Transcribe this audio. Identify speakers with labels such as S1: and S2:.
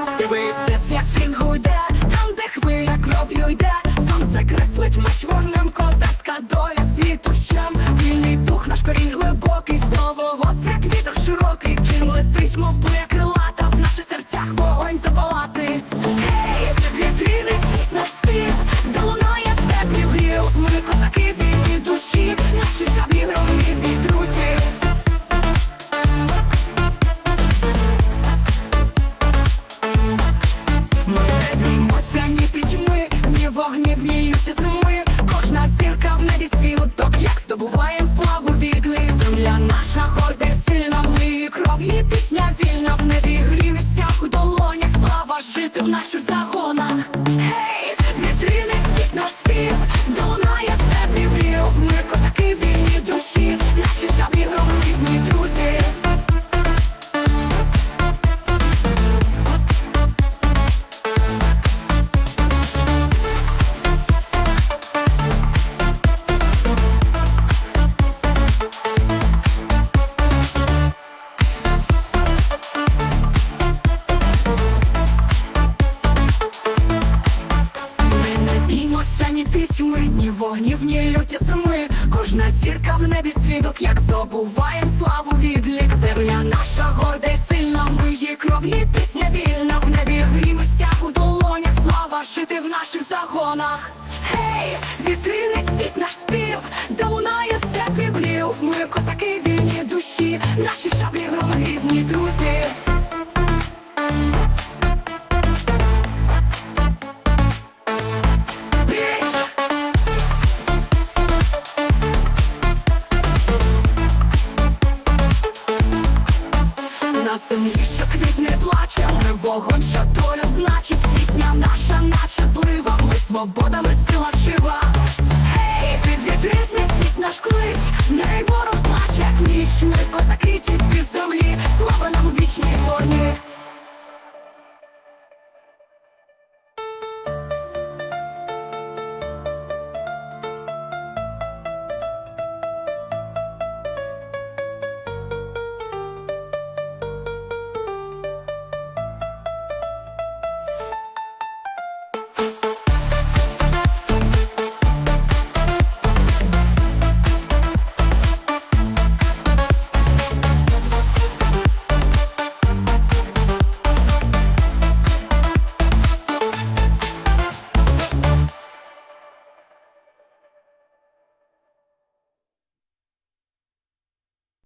S1: Свист, як він гуде, там, де хвиля кров'ю йде, сонце креслить меч вогнем, козацька доля світу щем. Вільний дух наш корінь глибокий, знову гострий, як вітер широкий, Кін летить, мов славу вікли, Земля наша горде сильна, ми кров, пісня вільна в небі грім стяг у долонях. Слава жити в наших загонах. Не біймося ні пітьми, ні вогнів, ні люті зими. Кожна зірка в небі свідок, як здобуваєм славу відлік. Земля наша горда й сильна, ми її пісня вільна. В небі грім і стяг у долонях, слава жити в наших загонах. Гей, вітрини сіть наш спів, де лунає степ і брів. Ми козаки вільні душі, наші шаблі громи грізні друзі. Що квітне плаче, ми вогонь, що долю значить, пісня наша, наче злива, ми свобода, ми сила жива. Гей, від вітризний світ наш клич, не ворог плаче, як ніч, ми козаки, тільки землі, слава нам вічній формі.